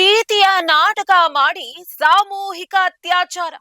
ಪ್ರೀತಿಯ ನಾಟಕ ಮಾಡಿ ಸಾಮೂಹಿಕ ಅತ್ಯಾಚಾರ.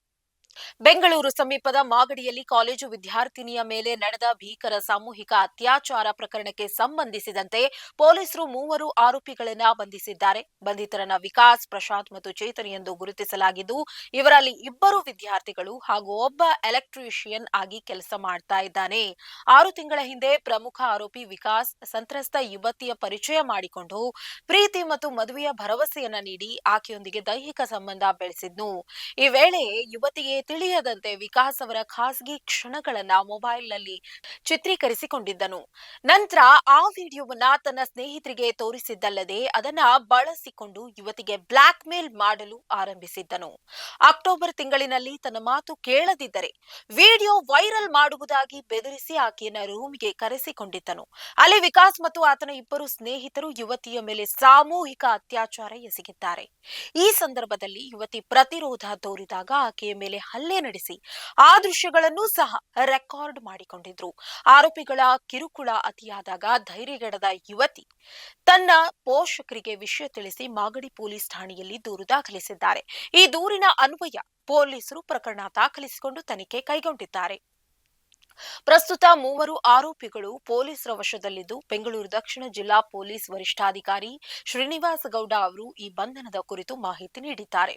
ಬೆಂಗಳೂರು ಸಮೀಪದ ಮಾಗಡಿಯಲ್ಲಿ ಕಾಲೇಜು ವಿದ್ಯಾರ್ಥಿನಿಯ ಮೇಲೆ ನಡೆದ ಭೀಕರ ಸಾಮೂಹಿಕ ಅತ್ಯಾಚಾರ ಪ್ರಕರಣಕ್ಕೆ ಸಂಬಂಧಿಸಿದಂತೆ ಪೊಲೀಸರು ಮೂವರು ಆರೋಪಿಗಳನ್ನು ಬಂಧಿಸಿದ್ದಾರೆ. ಬಂಧಿತರನ್ನ ವಿಕಾಸ್, ಪ್ರಶಾಂತ್ ಮತ್ತು ಚೇತನ್ ಎಂದು ಗುರುತಿಸಲಾಗಿದ್ದು, ಇವರಲ್ಲಿ ಇಬ್ಬರು ವಿದ್ಯಾರ್ಥಿಗಳು ಹಾಗೂ ಒಬ್ಬ ಎಲೆಕ್ಟ್ರಿಷಿಯನ್ ಆಗಿ ಕೆಲಸ ಮಾಡ್ತಾ ಇದ್ದಾನೆ. ಆರು ತಿಂಗಳ ಹಿಂದೆ ಪ್ರಮುಖ ಆರೋಪಿ ವಿಕಾಸ್ ಸಂತ್ರಸ್ತ ಯುವತಿಯ ಪರಿಚಯ ಮಾಡಿಕೊಂಡು ಪ್ರೀತಿ ಮತ್ತು ಮದುವೆಯ ಭರವಸೆಯನ್ನ ನೀಡಿ ಆಕೆಯೊಂದಿಗೆ ದೈಹಿಕ ಸಂಬಂಧ ಬೆಳೆಸಿದ್ನು. ಈ ವೇಳೆ ಯುವತಿಗೆ ತಿಳಿಯದಂತೆ ವಿಕಾಸ್ ಅವರ ಖಾಸಗಿ ಕ್ಷಣಗಳನ್ನ ಮೊಬೈಲ್ನಲ್ಲಿ ಚಿತ್ರೀಕರಿಸಿಕೊಂಡಿದ್ದನು. ನಂತರ ಆ ವಿಡಿಯೋವನ್ನ ತನ್ನ ಸ್ನೇಹಿತರಿಗೆ ತೋರಿಸಿದ್ದಲ್ಲದೆ ಅದನ್ನ ಬಳಸಿಕೊಂಡು ಯುವತಿಗೆ ಬ್ಲಾಕ್ ಮೇಲ್ ಮಾಡಲು ಆರಂಭಿಸಿದ್ದನು. ಅಕ್ಟೋಬರ್ ತಿಂಗಳಿನಲ್ಲಿ ತನ್ನ ಮಾತು ಕೇಳದಿದ್ದರೆ ವಿಡಿಯೋ ವೈರಲ್ ಮಾಡುವುದಾಗಿ ಬೆದರಿಸಿ ಆಕೆಯನ್ನ ರೂಮ್ಗೆ ಕರೆಸಿಕೊಂಡಿದ್ದನು. ಅಲ್ಲಿ ವಿಕಾಸ್ ಮತ್ತು ಆತನ ಇಬ್ಬರು ಸ್ನೇಹಿತರು ಯುವತಿಯ ಮೇಲೆ ಸಾಮೂಹಿಕ ಅತ್ಯಾಚಾರ ಎಸಗಿದ್ದಾರೆ. ಈ ಸಂದರ್ಭದಲ್ಲಿ ಯುವತಿ ಪ್ರತಿರೋಧ ತೋರಿದಾಗ ಆಕೆಯ ಮೇಲೆ ಹಲ್ಲೆ ನಡೆಸಿ ಆ ದೃಶ್ಯಗಳನ್ನು ಸಹ ರೆಕಾರ್ಡ್ ಮಾಡಿಕೊಂಡಿದ್ರು. ಆರೋಪಿಗಳ ಕಿರುಕುಳ ಅತಿಯಾದಾಗ ಧೈರ್ಯಗೆಡದ ಯುವತಿ ತನ್ನ ಪೋಷಕರಿಗೆ ವಿಷಯ ತಿಳಿಸಿ ಮಾಗಡಿ ಪೊಲೀಸ್ ಠಾಣೆಯಲ್ಲಿ ದೂರು ದಾಖಲಿಸಿದ್ದಾರೆ. ಈ ದೂರಿನ ಅನ್ವಯ ಪೊಲೀಸರು ಪ್ರಕರಣ ದಾಖಲಿಸಿಕೊಂಡು ತನಿಖೆ ಕೈಗೊಂಡಿದ್ದಾರೆ. ಪ್ರಸ್ತುತ ಮೂವರು ಆರೋಪಿಗಳು ಪೊಲೀಸರ ವಶದಲ್ಲಿದ್ದು, ಬೆಂಗಳೂರು ದಕ್ಷಿಣ ಜಿಲ್ಲಾ ಪೊಲೀಸ್ ವರಿಷ್ಠಾಧಿಕಾರಿ ಶ್ರೀನಿವಾಸ ಗೌಡ ಅವರು ಈ ಬಂಧನದ ಕುರಿತು ಮಾಹಿತಿ ನೀಡಿದ್ದಾರೆ.